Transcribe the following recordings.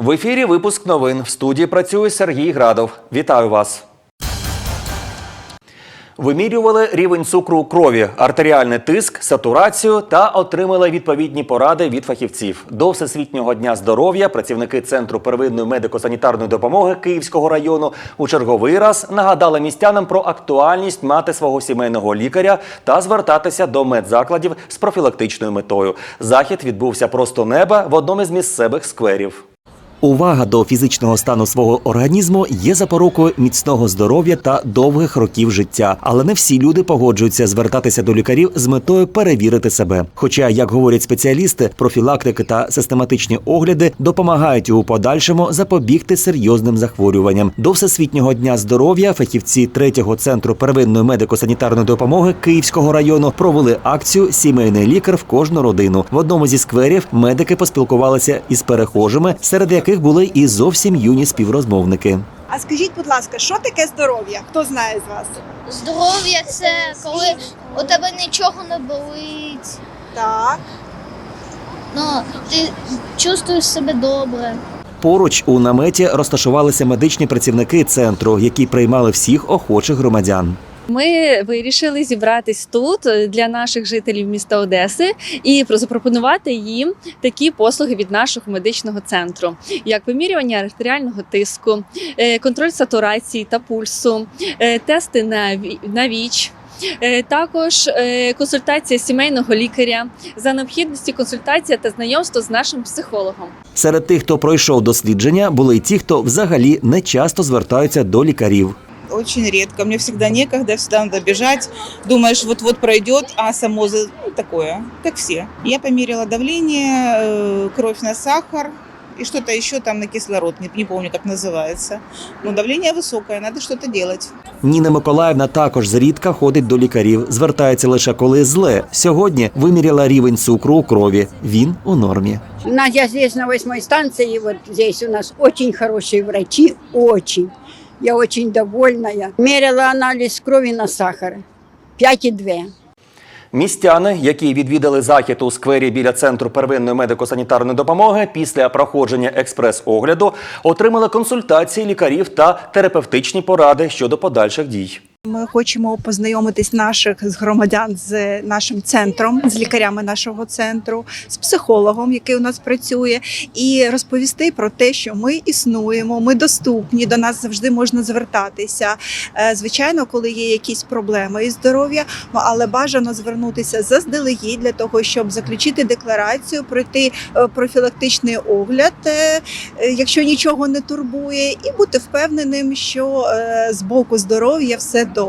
В ефірі випуск новин. В студії працює Сергій Градов. Вітаю вас. Вимірювали рівень цукру у крові, артеріальний тиск, сатурацію та отримали відповідні поради від фахівців. До Всесвітнього дня здоров'я працівники Центру первинної медико-санітарної допомоги Київського району у черговий раз нагадали містянам про актуальність мати свого сімейного лікаря та звертатися до медзакладів з профілактичною метою. Захід відбувся просто неба в одному із місцевих скверів. Увага до фізичного стану свого організму є запорукою міцного здоров'я та довгих років життя. Але не всі люди погоджуються звертатися до лікарів з метою перевірити себе. Хоча, як говорять спеціалісти, профілактики та систематичні огляди допомагають у подальшому запобігти серйозним захворюванням. До всесвітнього дня здоров'я фахівці третього центру первинної медико-санітарної допомоги Київського району провели акцію Сімейний лікар в кожну родину. В одному зі скверів медики поспілкувалися із перехожими, серед яких були і зовсім юні співрозмовники. А скажіть, будь ласка, що таке здоров'я? Хто знає з вас? Здоров'я це коли у тебе нічого не болить. Так. Ну, ти чувствуєш себе добре. Поруч у наметі розташувалися медичні працівники центру, які приймали всіх охочих громадян. Ми вирішили зібратись тут е, для наших жителів міста Одеси і про- запропонувати їм такі послуги від нашого медичного центру, як вимірювання артеріального тиску, е, контроль сатурації та пульсу, е, тести на ВІЧ. Також консультація сімейного лікаря за необхідності консультація та знайомство з нашим психологом. Серед тих, хто пройшов дослідження, були й ті, хто взагалі не часто звертаються до лікарів Очень редко. Мне всегда некогда, всегда надо бежать. Думаешь, вот-вот пройдет, а само за- ну, такое, как все. Я померила давление, э, кровь на сахар и что-то еще там на кислород, не, не помню, как называется. Но давление высокое, надо что-то делать. Ніна Миколаївна також зрідка ходить до лікарів, звертається лише коли зле. Сьогодні виміряла рівень цукру у крові. Він у нормі. У нас я здесь на восьмой станции, вот здесь у нас очень хорошие врачи, очень. Я очень довольна. Мерила аналіз крові на сахар. 5,2. Містяни, які відвідали захід у сквері біля центру первинної медико-санітарної допомоги, після проходження експрес-огляду отримали консультації лікарів та терапевтичні поради щодо подальших дій. Ми хочемо познайомитись наших з громадян з нашим центром, з лікарями нашого центру, з психологом, який у нас працює, і розповісти про те, що ми існуємо, ми доступні, до нас завжди можна звертатися. Е, Звичайно, коли є якісь проблеми із здоров'я, ну, але бажано звернутися заздалегідь для того, щоб заключити декларацію, пройти е, профілактичний огляд, е, якщо нічого не турбує, і бути впевненим, що з боку здоров'я все добре.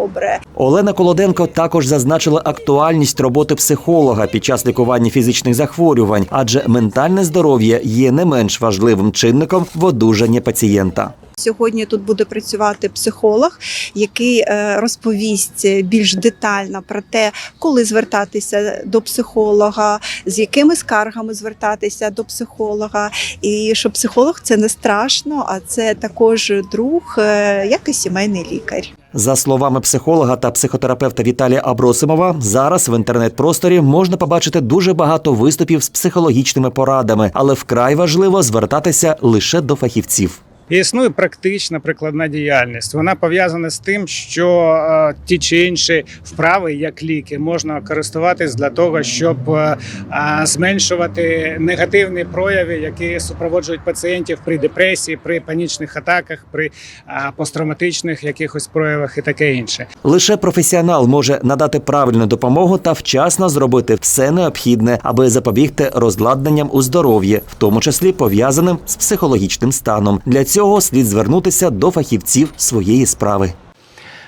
Олена Колоденко також зазначила актуальність роботи психолога під час лікування фізичних захворювань, адже ментальне здоров'я є не менш важливим чинником в одужанні пацієнта. Сьогодні тут буде працювати психолог, який е, розповість більш детально про те, коли звертатися до психолога, з якими скаргами звертатися до психолога, і що психолог це не страшно, а це також друг, е, як і сімейний лікар. За словами психолога та психотерапевта Віталія Абросимова, зараз в інтернет-просторі можна побачити дуже багато виступів з психологічними порадами, але вкрай важливо звертатися лише до фахівців. Існує практична прикладна діяльність. Вона пов'язана з тим, що е, ті чи інші вправи, як ліки, можна користуватись для того, щоб е, е, зменшувати негативні прояви, які супроводжують пацієнтів при депресії, при панічних атаках, при е, посттравматичних якихось проявах і таке інше. Лише професіонал може надати правильну допомогу та вчасно зробити все необхідне, аби запобігти розладнанням у здоров'ї, в тому числі пов'язаним з психологічним станом. Для цього слід звернутися до фахівців своєї справи.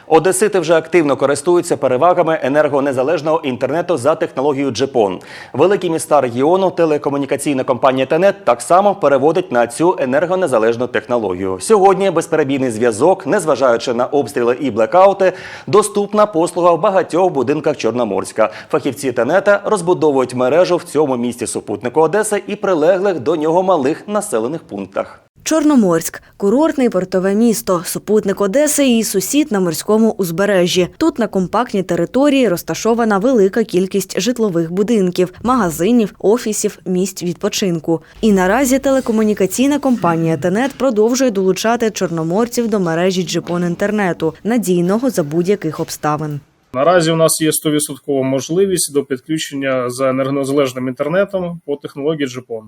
Одесити вже активно користуються перевагами енергонезалежного інтернету за технологією Джепон. Великі міста регіону телекомунікаційна компанія Тенет так само переводить на цю енергонезалежну технологію. Сьогодні безперебійний зв'язок, незважаючи на обстріли і блекаути, доступна послуга в багатьох будинках Чорноморська. Фахівці Тенета розбудовують мережу в цьому місті супутнику Одеси і прилеглих до нього малих населених пунктах. Чорноморськ курортне і портове місто, супутник Одеси і сусід на морському узбережжі. Тут на компактній території розташована велика кількість житлових будинків, магазинів, офісів, місць відпочинку. І наразі телекомунікаційна компанія Тенет продовжує долучати чорноморців до мережі Джипон інтернету, надійного за будь-яких обставин. Наразі у нас є 100% можливість до підключення за енергонезалежним інтернетом по технології GPON.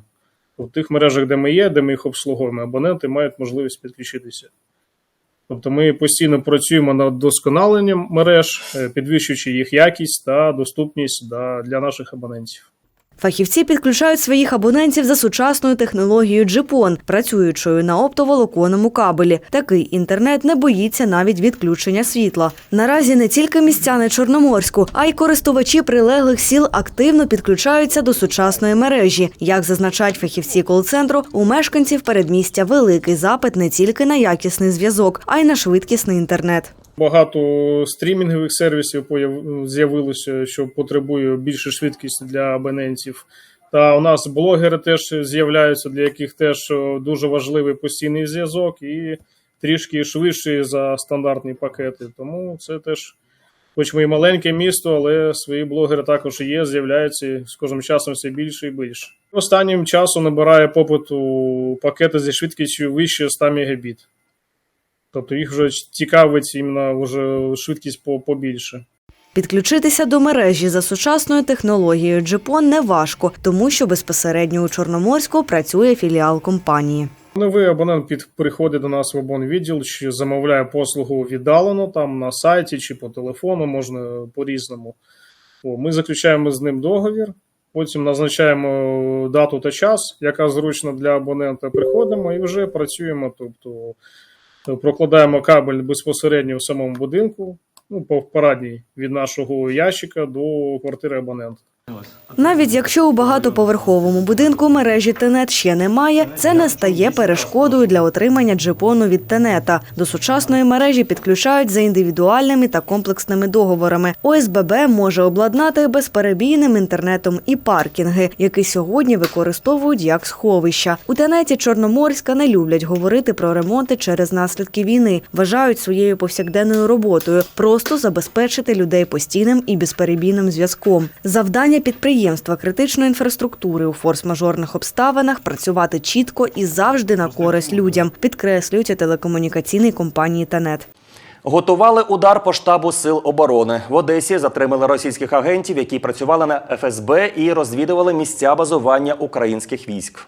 В тих мережах, де ми є, де ми їх обслуговуємо, абоненти мають можливість підключитися. Тобто ми постійно працюємо над досконаленням мереж, е, підвищуючи їх якість та доступність для наших абонентів. Фахівці підключають своїх абонентів за сучасною технологією Джипон, працюючою на оптоволоконному кабелі. Такий інтернет не боїться навіть відключення світла. Наразі не тільки містяни Чорноморську, а й користувачі прилеглих сіл активно підключаються до сучасної мережі. Як зазначають фахівці кол-центру, у мешканців передмістя великий запит не тільки на якісний зв'язок, а й на швидкісний інтернет. Багато стрімінгових сервісів з'явилося, що потребує більше швидкість для абонентів. Та у нас блогери теж з'являються, для яких теж дуже важливий постійний зв'язок і трішки швидший за стандартні пакети. Тому це теж, хоч ми і маленьке місто, але свої блогери також є, з'являються з кожним часом все більше і більше. Останнім часом набирає попиту пакети зі швидкістю вище 100 Мбіт. Тобто їх вже цікавить іменно вже швидкість побільше. Підключитися до мережі за сучасною технологією Джипон не важко, тому що безпосередньо у Чорноморську працює філіал компанії. Новий абонент під приходить до нас в абонвідділ чи замовляє послугу віддалено там на сайті чи по телефону, можна по-різному. Ми заключаємо з ним договір, потім назначаємо дату та час, яка зручна для абонента. Приходимо і вже працюємо. Тобто е, прокладаємо кабель безпосередньо в самому будинку, ну, по парадній від нашого ящика до квартири абонента. Навіть якщо у багатоповерховому будинку мережі Тенет ще немає, це не стає перешкодою для отримання джипону від Тенета. До сучасної мережі підключають за індивідуальними та комплексними договорами. ОСББ може обладнати безперебійним інтернетом і паркінги, які сьогодні використовують як сховища. У Тенеті Чорноморська не люблять говорити про ремонти через наслідки війни. Вважають своєю повсякденною роботою просто забезпечити людей постійним і безперебійним зв'язком. Завдання підприємства критичної інфраструктури у форс-мажорних обставинах працювати чітко і завжди на користь людям, підкреслюють телекомунікаційні компанії Тенет. Готували удар по штабу сил оборони. В Одесі затримали російських агентів, які працювали на ФСБ і розвідували місця базування українських військ.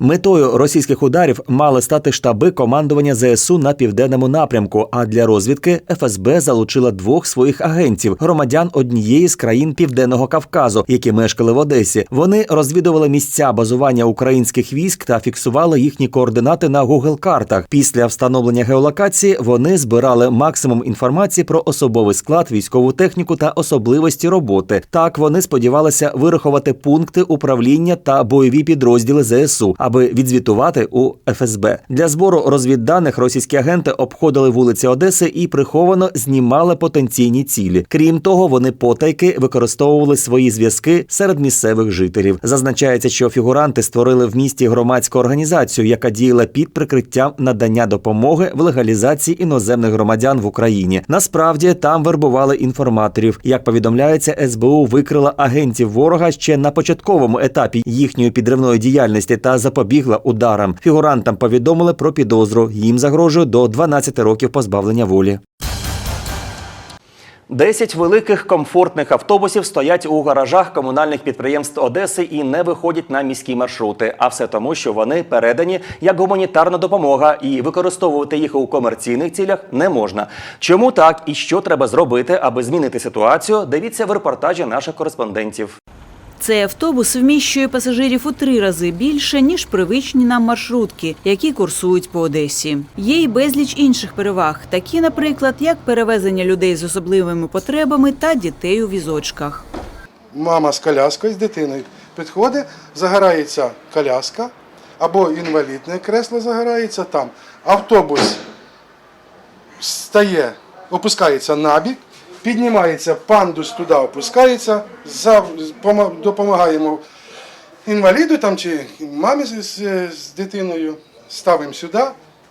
Метою російських ударів мали стати штаби командування ЗСУ на південному напрямку. А для розвідки ФСБ залучила двох своїх агентів, громадян однієї з країн Південного Кавказу, які мешкали в Одесі. Вони розвідували місця базування українських військ та фіксували їхні координати на Google картах. Після встановлення геолокації вони збирали максимум інформації про особовий склад, військову техніку та особливості роботи. Так вони сподівалися вирахувати пункти управління та бойові підрозділи ЗСУ, аби відзвітувати у ФСБ. Для збору розвідданих російські агенти обходили вулиці Одеси і приховано знімали потенційні цілі. Крім того, вони потайки використовували свої зв'язки серед місцевих жителів. Зазначається, що фігуранти створили в місті громадську організацію, яка діяла під прикриттям надання допомоги в легалізації іноземних громадян в Україні. Насправді там вербували інформаторів. Як повідомляється, СБУ викрила агентів ворога ще на початковому етапі їхньої підривної діяльності та запобігла ударам. Фігурантам повідомили про підозру. Їм загрожує до 12 років позбавлення волі. Десять великих комфортних автобусів стоять у гаражах комунальних підприємств Одеси і не виходять на міські маршрути. А все тому, що вони передані як гуманітарна допомога, і використовувати їх у комерційних цілях не можна. Чому так і що треба зробити, аби змінити ситуацію? Дивіться в репортажі наших кореспондентів. Цей автобус вміщує пасажирів у три рази більше, ніж привичні нам маршрутки, які курсують по Одесі. Є й безліч інших переваг, такі, наприклад, як перевезення людей з особливими потребами та дітей у візочках. мама з коляскою, з дитиною підходить, загорається коляска або інвалідне кресло загорається там. Автобус стає, опускається набік, піднімається пандус туди, опускається, допомагаємо інваліду там, чи мамі з, з, з дитиною ставимо сюди,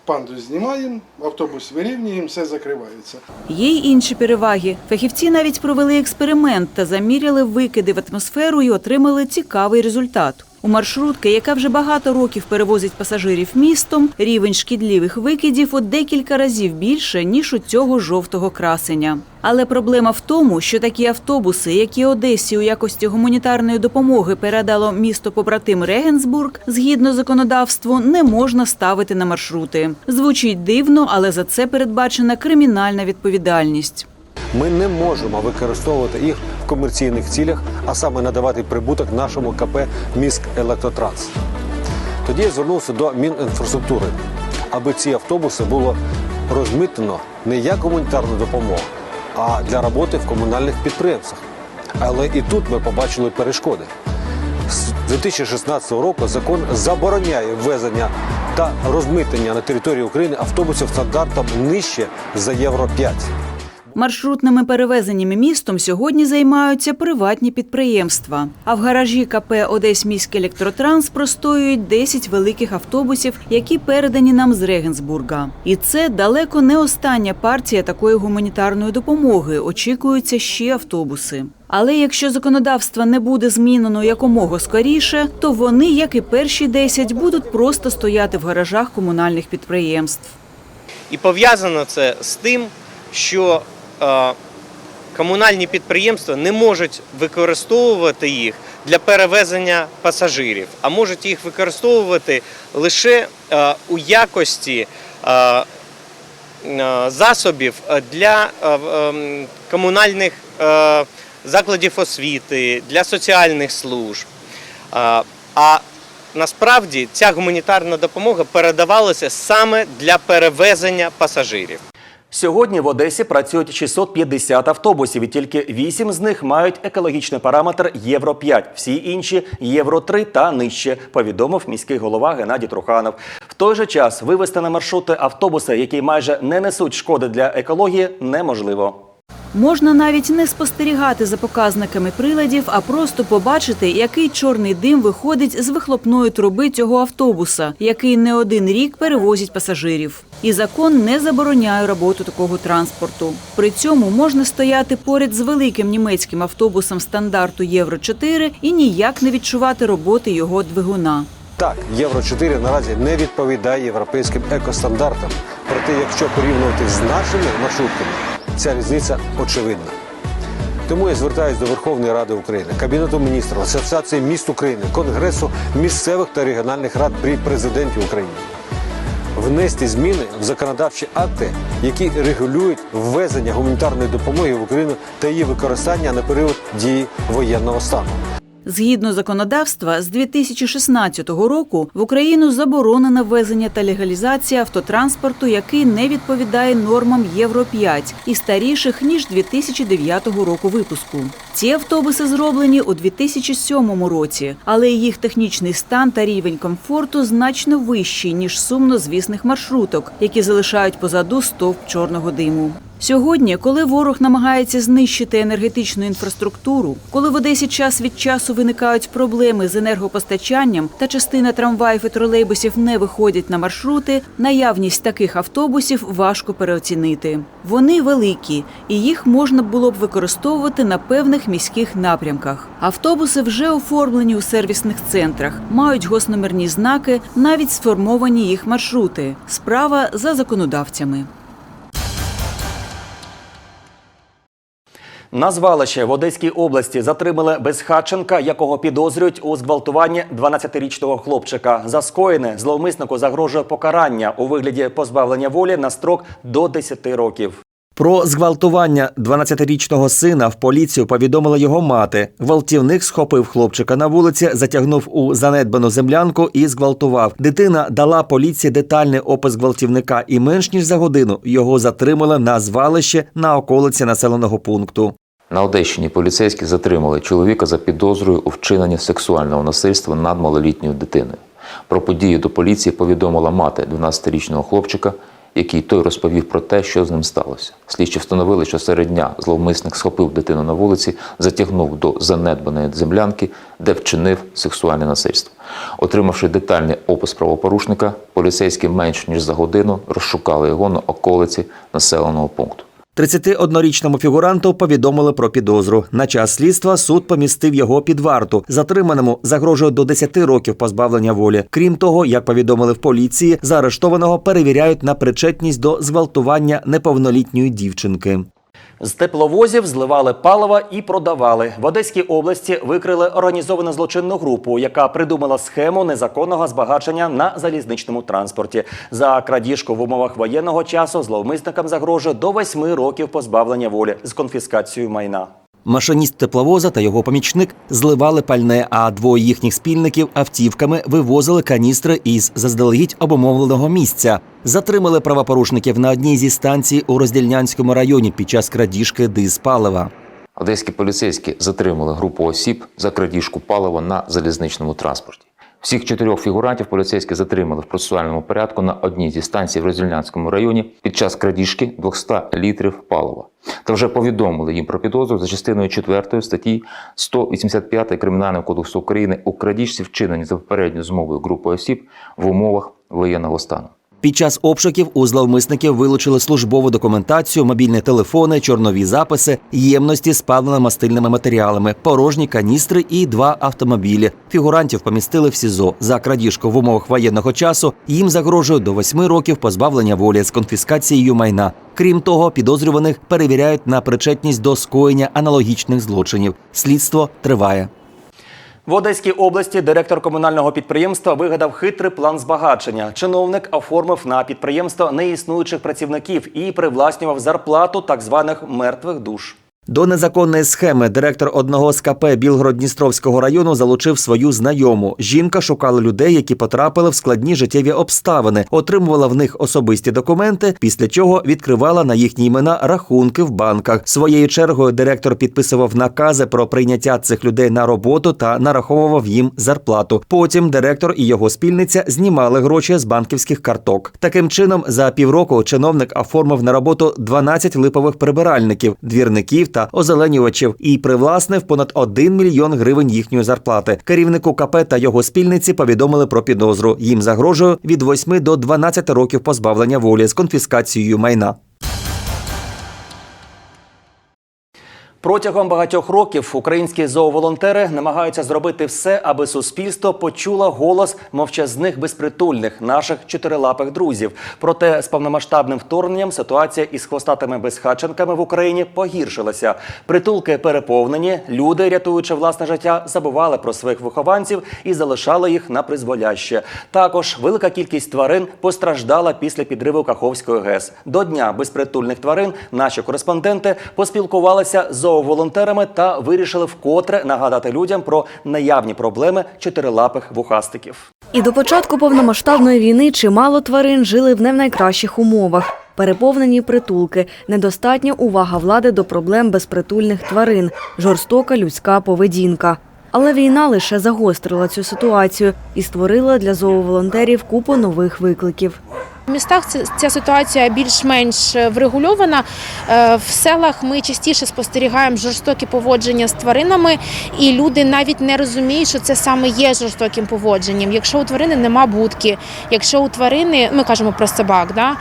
панду знімаємо, автобус вирівнюємо, все закривається. Є й інші переваги. Фахівці навіть провели експеримент та заміряли викиди в атмосферу і отримали цікавий результат. У маршрутки, яка вже багато років перевозить пасажирів містом, рівень шкідливих викидів у декілька разів більше, ніж у цього жовтого красеня. Але проблема в тому, що такі автобуси, які Одесі у якості гуманітарної допомоги передало місто побратим Регенсбург, згідно законодавству, не можна ставити на маршрути. Звучить дивно, але за це передбачена кримінальна відповідальність. Ми не можемо використовувати їх в комерційних цілях, а саме надавати прибуток нашому КП Міськ Електротранс. Тоді я звернувся до Мінінфраструктури, аби ці автобуси було розмитнено не як гуманітарну допомогу, а для роботи в комунальних підприємствах. Але і тут ми побачили перешкоди. З 2016 року закон забороняє ввезення та розмитнення на території України автобусів стандартом нижче за Євро 5. Маршрутними перевезеннями містом сьогодні займаються приватні підприємства. А в гаражі КП «Одеськміський електротранс простоюють 10 великих автобусів, які передані нам з Регенсбурга. І це далеко не остання партія такої гуманітарної допомоги. Очікуються ще автобуси. Але якщо законодавство не буде змінено якомога скоріше, то вони, як і перші 10, будуть просто стояти в гаражах комунальних підприємств. І пов'язано це з тим, що комунальні підприємства не можуть використовувати їх для перевезення пасажирів, а можуть їх використовувати лише е, у якості е, е, засобів для е, е, комунальних е, закладів освіти, для соціальних служб. Е, А насправді ця гуманітарна допомога передавалася саме для перевезення пасажирів. Сьогодні в Одесі працюють 650 автобусів, і тільки 8 з них мають екологічний параметр Євро 5. Всі інші Євро 3 та нижче, повідомив міський голова Геннадій Труханов. В той же час вивести на маршрути автобуси, які майже не несуть шкоди для екології, неможливо. Можна навіть не спостерігати за показниками приладів, а просто побачити, який чорний дим виходить з вихлопної труби цього автобуса, який не один рік перевозить пасажирів. І закон не забороняє роботу такого транспорту. При цьому можна стояти поряд з великим німецьким автобусом стандарту Євро 4 і ніяк не відчувати роботи його двигуна. Так, Євро 4 наразі не відповідає європейським екостандартам. Проте, якщо порівнювати з нашими маршрутками, ця різниця очевидна. Тому я звертаюся до Верховної Ради України, Кабінету міністрів, Асоціації міст України, Конгресу місцевих та регіональних рад при президенті України. Внести зміни в законодавчі акти, які регулюють ввезення гуманітарної допомоги в Україну та її використання на період дії воєнного стану. Згідно законодавства, з 2016 року в Україну заборонено ввезення та легалізація автотранспорту, який не відповідає нормам Євро 5 і старіших ніж 2009 року випуску. Ці автобуси зроблені у 2007 році, але їх технічний стан та рівень комфорту значно вищий ніж сумнозвісних маршруток, які залишають позаду стовп чорного диму. Сьогодні, коли ворог намагається знищити енергетичну інфраструктуру, коли в Одесі час від часу виникають проблеми з енергопостачанням та частина трамваїв і тролейбусів не виходять на маршрути, наявність таких автобусів важко переоцінити. Вони великі, і їх можна було б використовувати на певних міських напрямках. Автобуси вже оформлені у сервісних центрах, мають госномерні знаки, навіть сформовані їх маршрути. Справа за законодавцями. На звалище в Одеській області затримали Безхатченка, якого підозрюють у зґвалтуванні 12-річного хлопчика. За скоєне зловмиснику загрожує покарання у вигляді позбавлення волі на строк до 10 років. Про зґвалтування 12-річного сина в поліцію повідомила його мати. Гвалтівник схопив хлопчика на вулиці, затягнув у занедбану землянку і зґвалтував. Дитина дала поліції детальний опис гвалтівника, і менш ніж за годину його затримали на звалище на околиці населеного пункту. На Одещині поліцейські затримали чоловіка за підозрою у вчиненні сексуального насильства над малолітньою дитиною. Про подію до поліції повідомила мати 12-річного хлопчика, який той розповів про те, що з ним сталося. Слідчі встановили, що серед дня зловмисник схопив дитину на вулиці, затягнув до занедбаної землянки, де вчинив сексуальне насильство. Отримавши детальний опис правопорушника, поліцейські менш ніж за годину розшукали його на околиці населеного пункту. 31-річному фігуранту повідомили про підозру. На час слідства суд помістив його під варту. Затриманому загрожує до 10 років позбавлення волі. Крім того, як повідомили в поліції, заарештованого перевіряють на причетність до зґвалтування неповнолітньої дівчинки. З тепловозів зливали палива і продавали. В Одеській області викрили організовану злочинну групу, яка придумала схему незаконного збагачення на залізничному транспорті. За крадіжку в умовах воєнного часу зловмисникам загрожує до восьми років позбавлення волі з конфіскацією майна. Машиніст тепловоза та його помічник зливали пальне, а двоє їхніх спільників автівками вивозили каністри із заздалегідь обумовленого місця. Затримали правопорушників на одній зі станцій у Роздільнянському районі під час крадіжки дизпалива. Одеські поліцейські затримали групу осіб за крадіжку палива на залізничному транспорті. Всіх чотирьох фігурантів поліцейські затримали в процесуальному порядку на одній зі станцій в Роздільнянському районі під час крадіжки 200 літрів палива. Та вже повідомили їм про підозру за частиною 4 статті 185 Кримінального кодексу України у крадіжці вчинені за попередньою змовою групи осіб в умовах воєнного стану. Під час обшуків у зловмисників вилучили службову документацію, мобільні телефони, чорнові записи, ємності з паливно-мастильними матеріалами, порожні каністри і два автомобілі. Фігурантів помістили в СІЗО за крадіжку в умовах воєнного часу. Їм загрожує до восьми років позбавлення волі з конфіскацією майна. Крім того, підозрюваних перевіряють на причетність до скоєння аналогічних злочинів. Слідство триває. В Одеській області директор комунального підприємства вигадав хитрий план збагачення. Чиновник оформив на підприємство неіснуючих працівників і привласнював зарплату так званих мертвих душ. До незаконної схеми директор одного з КП Білгород-Дністровського району залучив свою знайому. Жінка шукала людей, які потрапили в складні життєві обставини, отримувала в них особисті документи, після чого відкривала на їхні імена рахунки в банках. Своєю чергою директор підписував накази про прийняття цих людей на роботу та нараховував їм зарплату. Потім директор і його спільниця знімали гроші з банківських карток. Таким чином, за півроку чиновник оформив на роботу 12 липових прибиральників, двірників та озеленювачів і привласнив понад 1 мільйон гривень їхньої зарплати. Керівнику КП та його спільниці повідомили про підозру. Їм загрожує від 8 до 12 років позбавлення волі з конфіскацією майна. Протягом багатьох років українські зооволонтери намагаються зробити все, аби суспільство почуло голос мовчазних безпритульних наших чотирилапих друзів. Проте з повномасштабним вторгненням ситуація із хвостатими безхатченками в Україні погіршилася. Притулки переповнені. Люди, рятуючи власне життя, забували про своїх вихованців і залишали їх на призволяще. Також велика кількість тварин постраждала після підриву Каховської ГЕС. До дня безпритульних тварин наші кореспонденти поспілкувалися з зооволонтерами та вирішили вкотре нагадати людям про наявні проблеми чотирилапих вухастиків. І до початку повномасштабної війни чимало тварин жили в не в найкращих умовах. Переповнені притулки, недостатня увага влади до проблем безпритульних тварин, жорстока людська поведінка. Але війна лише загострила цю ситуацію і створила для зооволонтерів купу нових викликів. В містах ця ситуація більш-менш е, врегульована. Е, В селах ми частіше спостерігаємо жорстокі поводження з тваринами, і люди навіть не розуміють, що це саме є жорстоким поводженням. Якщо у тварини нема будки, якщо у тварини, ми кажемо про собак, да,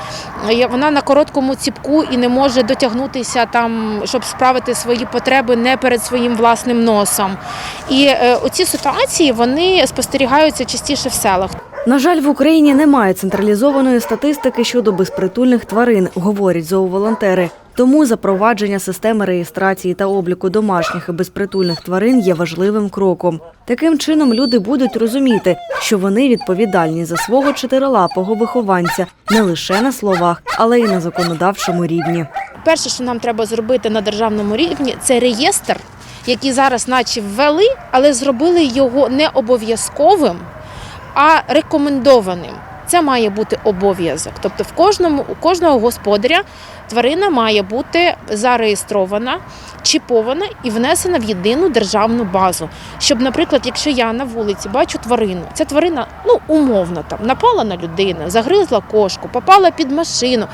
вона на короткому ціпку і не може дотягнутися там, щоб справити свої потреби не перед своїм власним носом. І е, оці ситуації вони спостерігаються частіше в селах. На жаль, в Україні немає централізованої статистики щодо безпритульних тварин, говорять зооволонтери. Тому запровадження системи реєстрації та обліку домашніх і безпритульних тварин є важливим кроком. Таким чином люди будуть розуміти, що вони відповідальні за свого чотирилапого вихованця не лише на словах, але й на законодавчому рівні. Перше, що нам треба зробити на державному рівні, це реєстр, який зараз, наче ввели, але зробили його не обов'язковим, а рекомендованим. Це має бути обов'язок. Тобто, в кожному у кожного господаря тварина має бути зареєстрована, чіпована і внесена в єдину державну базу. Щоб, наприклад, якщо я на вулиці бачу тварину, ця тварина ну умовно там напала на людину, загризла кошку, попала під машину.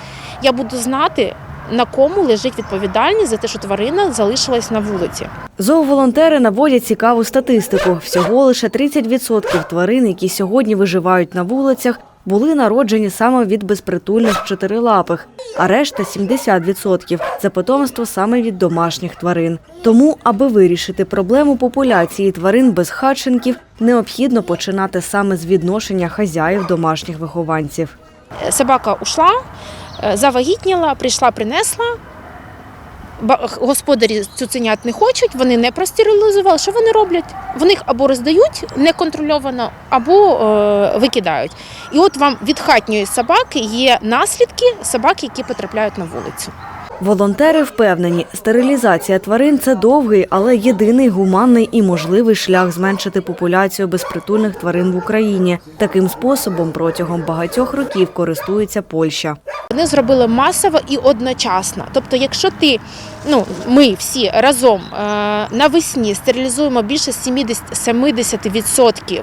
Я буду знати. На кому лежить відповідальність за те, що тварина залишилась на вулиці? Зооволонтери наводять цікаву статистику. Всього лише 30% тварин, які сьогодні виживають на вулицях, були народжені саме від безпритульних чотирилапих, а решта 70% – це потомство саме від домашніх тварин. Тому, аби вирішити проблему популяції тварин безхатченків, необхідно починати саме з відношення хазяїв домашніх вихованців. собака ушла, завагітніла, прийшла, принесла. господарі Господарі цуценят не хочуть, вони не простерилізували. Що вони роблять? Вони їх або роздають неконтрольовано, або е, викидають. І от вам від хатньої собаки є наслідки собак, які потрапляють на вулицю. Волонтери впевнені, стерилізація тварин це довгий, але єдиний гуманний і можливий шлях зменшити популяцію безпритульних тварин в Україні. Таким способом протягом багатьох років користується Польща. Вони зробили масово і одночасно. Тобто, якщо ти, ну ми всі разом е, навесні стерилізуємо більше 70, 70%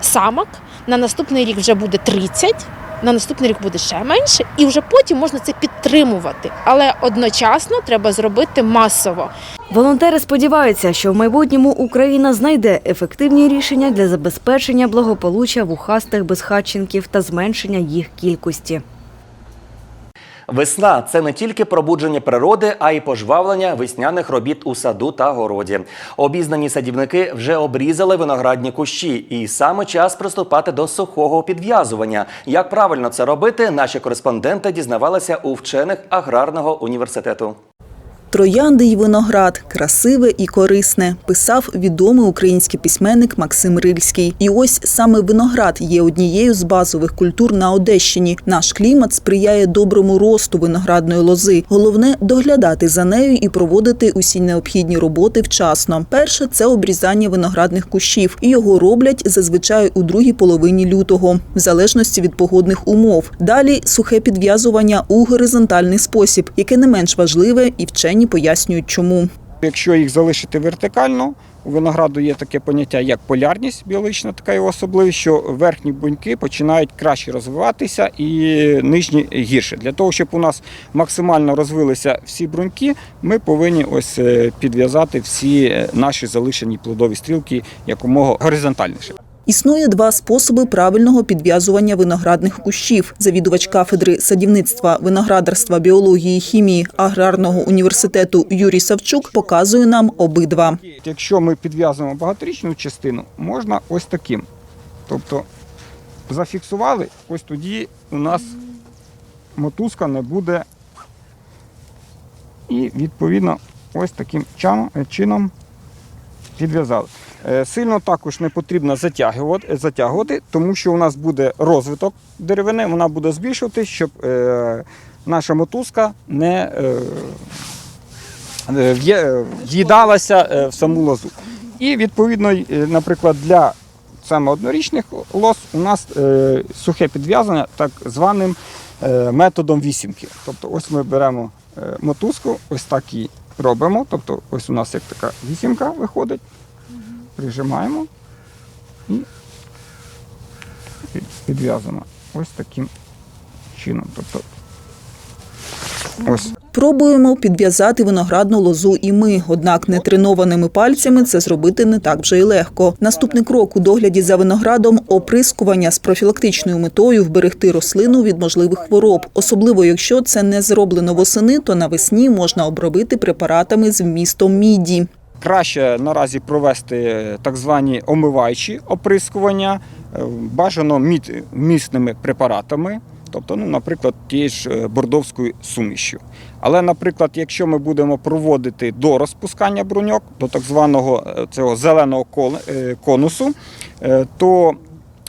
самок, на наступний рік вже буде 30%, на наступний рік буде ще менше, і вже потім можна це підтримувати. Але одночасно треба зробити масово. Волонтери сподіваються, що в майбутньому Україна знайде ефективні рішення для забезпечення благополуччя вухастих безхатченків та зменшення їх кількості. Весна це не тільки пробудження природи, а й пожвавлення весняних робіт у саду та городі. Обізнані садівники вже обрізали виноградні кущі, і саме час приступати до сухого підв'язування. Як правильно це робити, наші кореспонденти дізнавалися у вчених аграрного університету. Троянди й виноград красиве і корисне, писав відомий український письменник Максим Рильський. І ось саме виноград є однією з базових культур на Одещині. Наш клімат сприяє доброму росту виноградної лози. Головне доглядати за нею і проводити усі необхідні роботи вчасно. Перше це обрізання виноградних кущів, і його роблять зазвичай у другій половині лютого, в залежності від погодних умов. Далі сухе підв'язування у горизонтальний спосіб, яке не менш важливе, і вчені пояснюють, чому. Якщо їх залишити вертикально, у винограду є таке поняття як полярність, біологічна така його особливість, що верхні буньки починають краще розвиватися і нижні гірше. Для того, щоб у нас максимально розвилися всі бруньки, ми повинні ось е, підв'язати всі е, наші залишені плодові стрілки якомога горизонтальніше. Існує два способи правильного підв'язування виноградних кущів. Завідувач кафедри садівництва, виноградарства, біології хімії аграрного університету Юрій Савчук показує нам обидва. Якщо ми підв'язуємо багаторічну частину, можна ось таким. Тобто зафіксували, ось тоді у нас мотузка не буде. І відповідно ось таким чином підв'язали. Е, Сильно також не потрібно затягувати, затягувати, тому що у нас буде розвиток деревини, вона буде збільшуватись, щоб е, наша мотузка не е, в'їдалася в саму лозу. І відповідно, наприклад, для саме однорічних лоз у нас сухе підв'язання так званим методом вісімки. Тобто ось ми беремо мотузку, ось так і робимо. Тобто ось у нас як така вісімка виходить, прижимаємо і підв'язуємо ось таким чином. Тобто, ось Пробуємо підв'язати виноградну лозу і ми, однак нетренованими пальцями це зробити не так вже й легко. Наступний крок у догляді за виноградом оприскування з профілактичною метою вберегти рослину від можливих хвороб. Особливо якщо це не зроблено восени, то навесні можна обробити препаратами з вмістом міді. Краще наразі провести так звані омиваючі оприскування, е, бажано міцними препаратами, тобто, ну, наприклад, тією ж е, бордовською сумішю. Але, наприклад, якщо ми будемо проводити до розпускання бруньок, до так званого е, цього зеленого конусу, то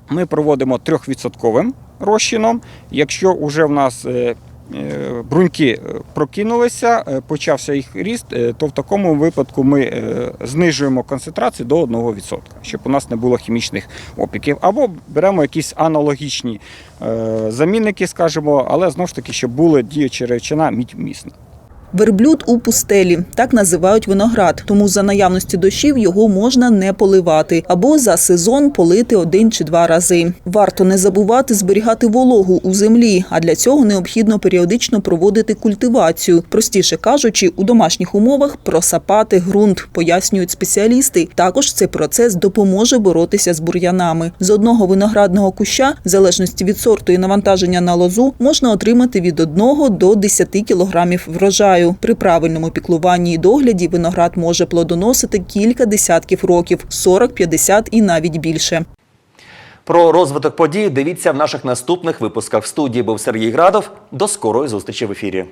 ми проводимо 3% розчином. Якщо вже в нас бруньки е, прокинулися, е, почався їх ріст, е, то в такому випадку ми е, знижуємо концентрацію до 1%, щоб у нас не було хімічних опіків. Або беремо якісь аналогічні е, замінники, скажімо, але знову ж таки, щоб була діюча речина мідь-місна. Верблюд у пустелі так називають виноград, тому за наявності дощів його можна не поливати або за сезон полити один чи два рази. Варто не забувати зберігати вологу у землі, а для цього необхідно періодично проводити культивацію. Простіше кажучи, у домашніх умовах просапати ґрунт, пояснюють спеціалісти. Також цей процес допоможе боротися з бур'янами. З одного виноградного куща, в залежності від сорту і навантаження на лозу, можна отримати від 1 до 10 кілограмів врожаю. При правильному піклуванні і догляді виноград може плодоносити кілька десятків років 40, 50 і навіть більше. Про розвиток подій дивіться в наших наступних випусках. В студії був Сергій Градов. До скорої зустрічі в ефірі.